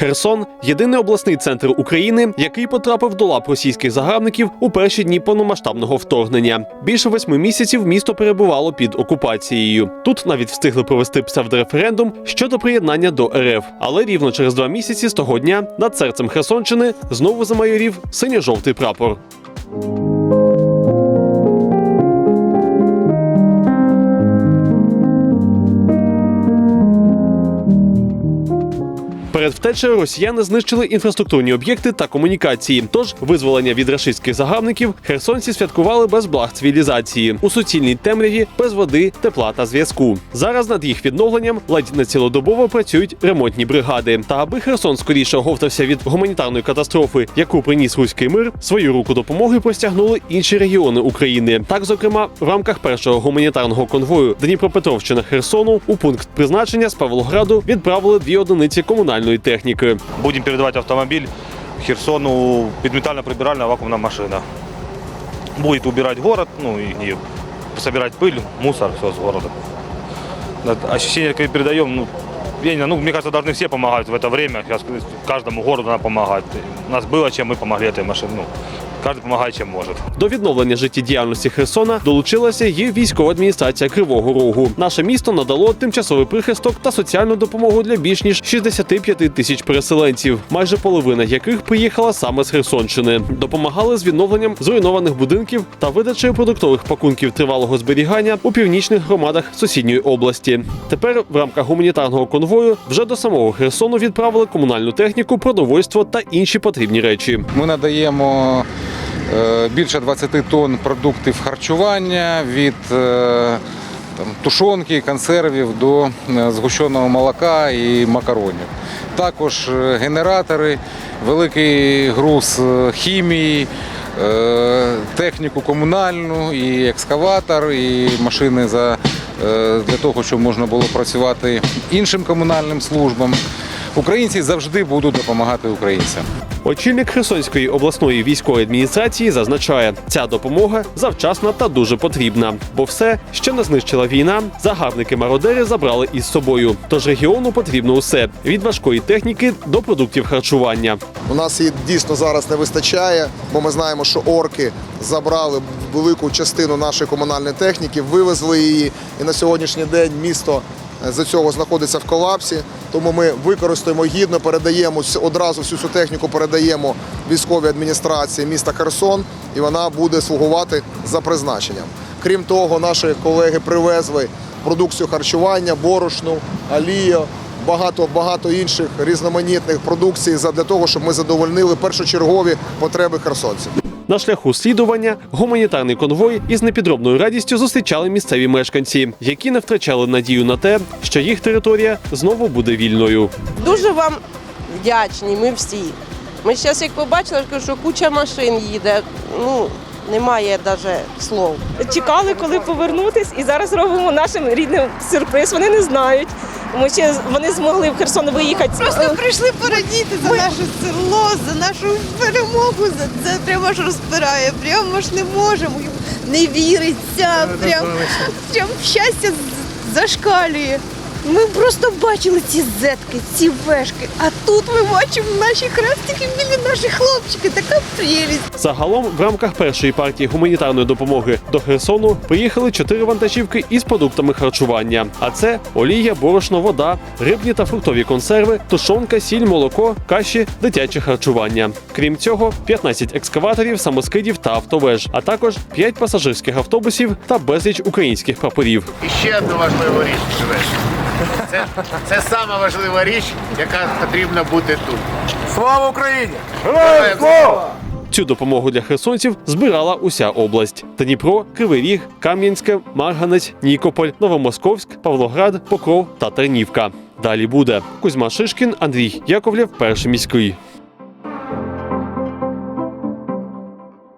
Херсон єдиний обласний центр України, який потрапив до лап російських загарбників у перші дні повномасштабного вторгнення. Більше восьми місяців місто перебувало під окупацією. Тут навіть встигли провести псевдореферендум щодо приєднання до РФ. Але рівно через два місяці з того дня над серцем Херсонщини знову замайорів синьо-жовтий прапор. Перед втечею росіяни знищили інфраструктурні об'єкти та комунікації. Тож визволення від рашистських загарбників херсонці святкували без благ цивілізації у суцільній темряві, без води, тепла та зв'язку. Зараз над їх відновленням ледь не цілодобово працюють ремонтні бригади. Та аби Херсон скоріше оговтався від гуманітарної катастрофи, яку приніс руський мир, свою руку допомоги простягнули інші регіони України. Так, зокрема, в рамках першого гуманітарного конвою Дніпропетровщина Херсону у пункт призначення з Павлограду відправили дві одиниці комунальної техніки. Будем передавать автомобиль Херсону подметально-прибиральная вакуумная машина. Будет убирать город, ну и, и собирать пыль, мусор, все с города. Да, Ощущение, как передаем, ну, я не знаю, ну, мне кажется, должны все помогать в это время. Сейчас каждому городу надо помогать. У нас было, чем мы помогли этой машине. Ну, каждый помогает, чем может. До відновлення життєдіяльності Херсона долучилася і військова адміністрація Кривого Рогу. Наше місто надало тимчасовий прихисток та соціальну допомогу для більш ніж 65 тисяч переселенців, майже половина яких приїхала саме з Херсонщини. Допомагали з відновленням зруйнованих будинків та видачею продуктових пакунків тривалого зберігання у північних громадах сусідньої області. Тепер в рамках гуманітарного конвою вже до самого Херсону відправили комунальну техніку, продовольство та інші потрібні речі. Ми надаємо більше 20 тонн продуктів харчування від е, там, тушонки, консервів до е, згущеного молока і макаронів. Також е, генератори, великий груз е, хімії, е, техніку комунальну, і екскаватор, і машини за, е, для того, щоб можна було працювати іншим комунальним службам. Українці завжди будуть допомагати українцям. Очільник Херсонської обласної військової адміністрації зазначає, ця допомога завчасна та дуже потрібна, бо все, що не знищила війна, загарбники-мародери забрали із собою. Тож регіону потрібно усе від важкої техніки до продуктів харчування. У нас її дійсно зараз не вистачає, бо ми знаємо, що орки забрали велику частину нашої комунальної техніки, вивезли її, і на сьогоднішній день місто е, за цього знаходиться в колапсі. Тому ми використаємо гідно, передаємо одразу всю цю техніку, передаємо військовій адміністрації міста Херсон, і вона буде слугувати за призначенням. Крім того, наші колеги привезли продукцію харчування, борошну, алію, багато багато інших різноманітних продукцій для того, щоб ми задовольнили першочергові потреби херсонців. На шляху слідування гуманітарний конвой із непідробною радістю зустрічали місцеві мешканці, які не втрачали надію на те, що їх територія знову буде вільною. Дуже вам вдячні, ми всі. Ми зараз, як побачили, що куча машин їде. Ну, немає навіть слов. чекали, коли повернутись, і зараз робимо нашим рідним сюрприз. Вони не знають. Ми ще вони змогли в Херсон виїхати. Просто прийшли порадіти за наше село, за нашу перемогу. За це прямо ж розпирає. Прямо ж не можемо. Не віриться. Прям, прям щастя зашкалює. Ми просто бачили ці зетки, ці вешки. А тут ми бачимо наші хрестики, білі наші хлопчики. Така прелість. Загалом, в рамках першої партії гуманітарної допомоги до Херсону приїхали чотири вантажівки із продуктами харчування. А це олія, борошно, вода, рибні та фруктові консерви, тушонка, сіль, молоко, каші, дитяче харчування. Крім цього, 15 екскаваторів, самоскидів та автовеж, а також 5 пасажирських автобусів та безліч українських прапорів. І ще одну важливу річ. Це, це сама важлива річ, яка потрібна бути тут. Слава Україні! Героям слава! Цю допомогу для херсонців збирала уся область: Дніпро, Кривий Ріг, Кам'янське, Марганець, Нікополь, Новомосковськ, Павлоград, Покров та Тернівка. Далі буде Кузьма Шишкін, Андрій Яковлєв, перший міський.